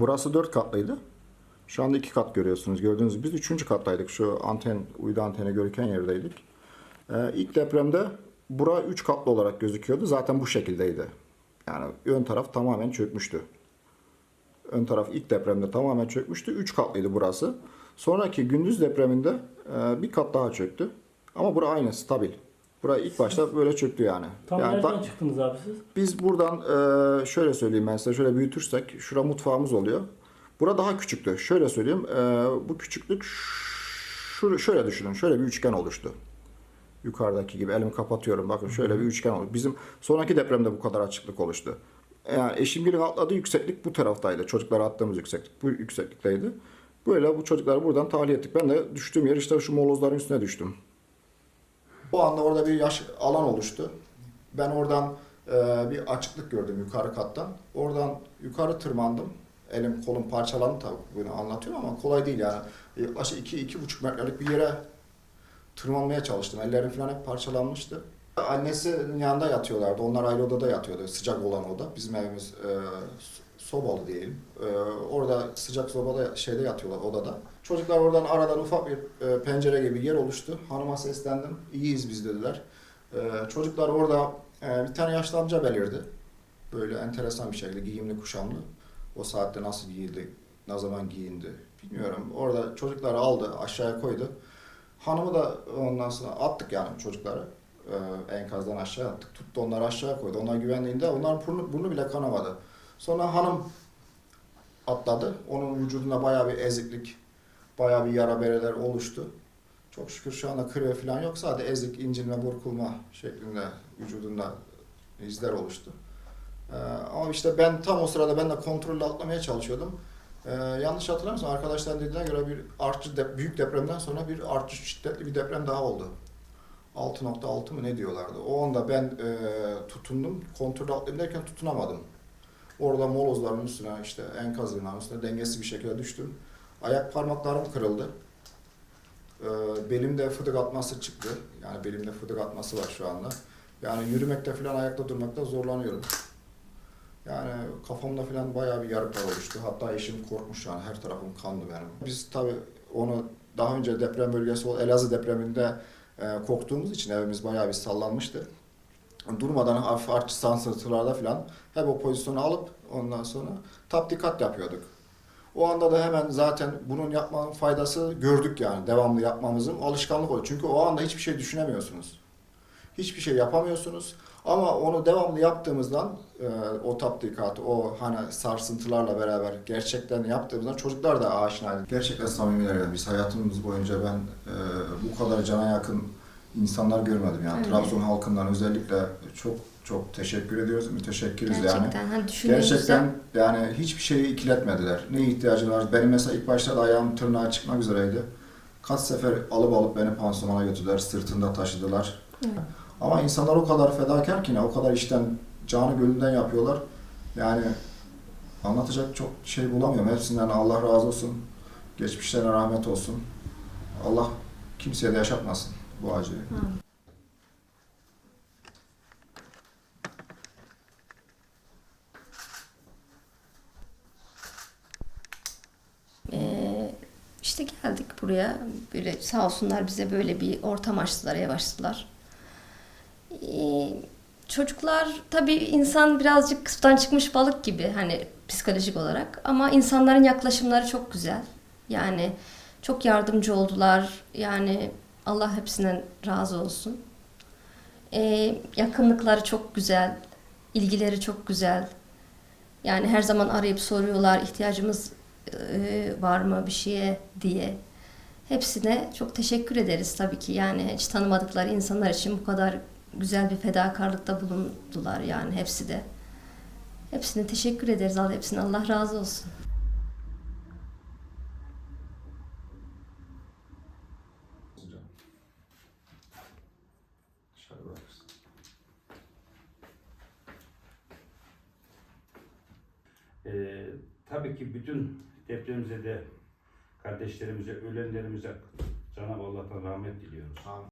Burası dört katlıydı. Şu anda iki kat görüyorsunuz. Gördüğünüz gibi biz üçüncü kattaydık. Şu anten, uydu antene görüken yerdeydik. Ee, ilk depremde bura üç katlı olarak gözüküyordu. Zaten bu şekildeydi. Yani ön taraf tamamen çökmüştü. Ön taraf ilk depremde tamamen çökmüştü. Üç katlıydı burası. Sonraki gündüz depreminde e, bir kat daha çöktü. Ama bura aynı, stabil. Bura ilk başta böyle çöktü yani. Tam yani nereden da- çıktınız abi siz? biz buradan e, şöyle söyleyeyim ben size şöyle büyütürsek şura mutfağımız oluyor. Bura daha küçüktü. Şöyle söyleyeyim e, bu küçüklük şu, şöyle düşünün şöyle bir üçgen oluştu. Yukarıdaki gibi elimi kapatıyorum bakın şöyle bir üçgen oldu. Bizim sonraki depremde bu kadar açıklık oluştu. Yani eşimgilin atladığı yükseklik bu taraftaydı. Çocuklara attığımız yükseklik bu yükseklikteydi. Böyle bu çocukları buradan tahliye ettik. Ben de düştüğüm yer işte şu molozların üstüne düştüm. O anda orada bir yaş alan oluştu. Ben oradan e, bir açıklık gördüm yukarı kattan. Oradan yukarı tırmandım. Elim kolum parçalandı tabii bunu anlatıyorum ama kolay değil yani. Yaklaşık 2-2,5 metrelik bir yere tırmanmaya çalıştım. Ellerim falan hep parçalanmıştı. Annesinin yanında yatıyorlardı. Onlar ayrı odada yatıyordu. Sıcak olan oda. Bizim evimiz e, sobalı diyelim. E, orada sıcak sobada şeyde yatıyorlar odada. Çocuklar oradan aradan ufak bir e, pencere gibi yer oluştu. Hanıma seslendim. İyiyiz biz dediler. E, çocuklar orada e, bir tane yaşlı amca belirdi. Böyle enteresan bir şekilde giyimli kuşamlı. O saatte nasıl giyildi, ne zaman giyindi bilmiyorum. Orada çocukları aldı, aşağıya koydu. Hanımı da ondan sonra attık yani çocukları. Ee, enkazdan aşağı attık. Tuttu onları aşağı koydu. Onlar güvenliğinde onların burnu, burnu bile kanamadı. Sonra hanım atladı. Onun vücudunda bayağı bir eziklik, bayağı bir yara bereler oluştu. Çok şükür şu anda kırığı falan yok. Sadece ezik, incinme, burkulma şeklinde vücudunda izler oluştu. Ee, ama işte ben tam o sırada ben de kontrollü atlamaya çalışıyordum. Ee, yanlış hatırlamıyorsam arkadaşlar dediğine göre bir artçı dep- büyük depremden sonra bir artçı şiddetli bir deprem daha oldu. 6.6 mı ne diyorlardı. O anda ben e, tutundum. Kontrollü atlayayım derken tutunamadım. Orada molozların üstüne işte enkazların üstüne dengesiz bir şekilde düştüm. Ayak parmaklarım kırıldı. Ee, belimde fıtık atması çıktı. Yani belimde fıtık atması var şu anda. Yani yürümekte falan ayakta durmakta zorlanıyorum. Yani kafamda falan bayağı bir yarıklar oluştu. Hatta eşim korkmuş yani her tarafım kanlı benim. Biz tabii onu daha önce deprem bölgesi Elazığ depreminde e, korktuğumuz için evimiz bayağı bir sallanmıştı. Durmadan hafif artçı sansıntılarda falan hep o pozisyonu alıp ondan sonra tatbikat yapıyorduk. O anda da hemen zaten bunun yapmanın faydası gördük yani devamlı yapmamızın alışkanlık oluyor. Çünkü o anda hiçbir şey düşünemiyorsunuz. Hiçbir şey yapamıyorsunuz. Ama onu devamlı yaptığımızdan e, o tatbikatı, o hani sarsıntılarla beraber gerçekten yaptığımızdan çocuklar da aşinaydı. Gerçekten samimiler yani. Biz hayatımız boyunca ben e, bu kadar cana yakın insanlar görmedim yani. Öyle. Trabzon halkından özellikle çok çok teşekkür ediyoruz. Müteşekkiriz yani. Gerçekten hani düşündüğümüzde Gerçekten yani hiçbir şeyi ikiletmediler. Ne ihtiyacı var? Benim mesela ilk başta da ayağım tırnağa çıkmak üzereydi. Kaç sefer alıp alıp beni pansiyona götürdüler, sırtında taşıdılar. Evet. Ama insanlar o kadar fedakar ki ne, o kadar işten canı gönülden yapıyorlar. Yani anlatacak çok şey bulamıyorum. Hepsinden Allah razı olsun. Geçmişlerine rahmet olsun. Allah kimseye de yaşatmasın bu acıyı. Ee, işte geldik buraya. Böyle sağ olsunlar bize böyle bir ortam açtılar, ev açtılar. Ee, çocuklar tabii insan birazcık kısıttan çıkmış balık gibi hani psikolojik olarak ama insanların yaklaşımları çok güzel. Yani çok yardımcı oldular. Yani Allah hepsinden razı olsun. Ee, yakınlıkları çok güzel, ilgileri çok güzel. Yani her zaman arayıp soruyorlar ihtiyacımız e, var mı bir şeye diye. Hepsine çok teşekkür ederiz tabii ki. Yani hiç tanımadıkları insanlar için bu kadar güzel bir fedakarlıkta bulundular yani hepsi de. Hepsine teşekkür ederiz. Allah hepsine Allah razı olsun. Ee, tabii ki bütün depremize de kardeşlerimize, ölenlerimize Cenab-ı Allah'tan rahmet diliyoruz. Amin.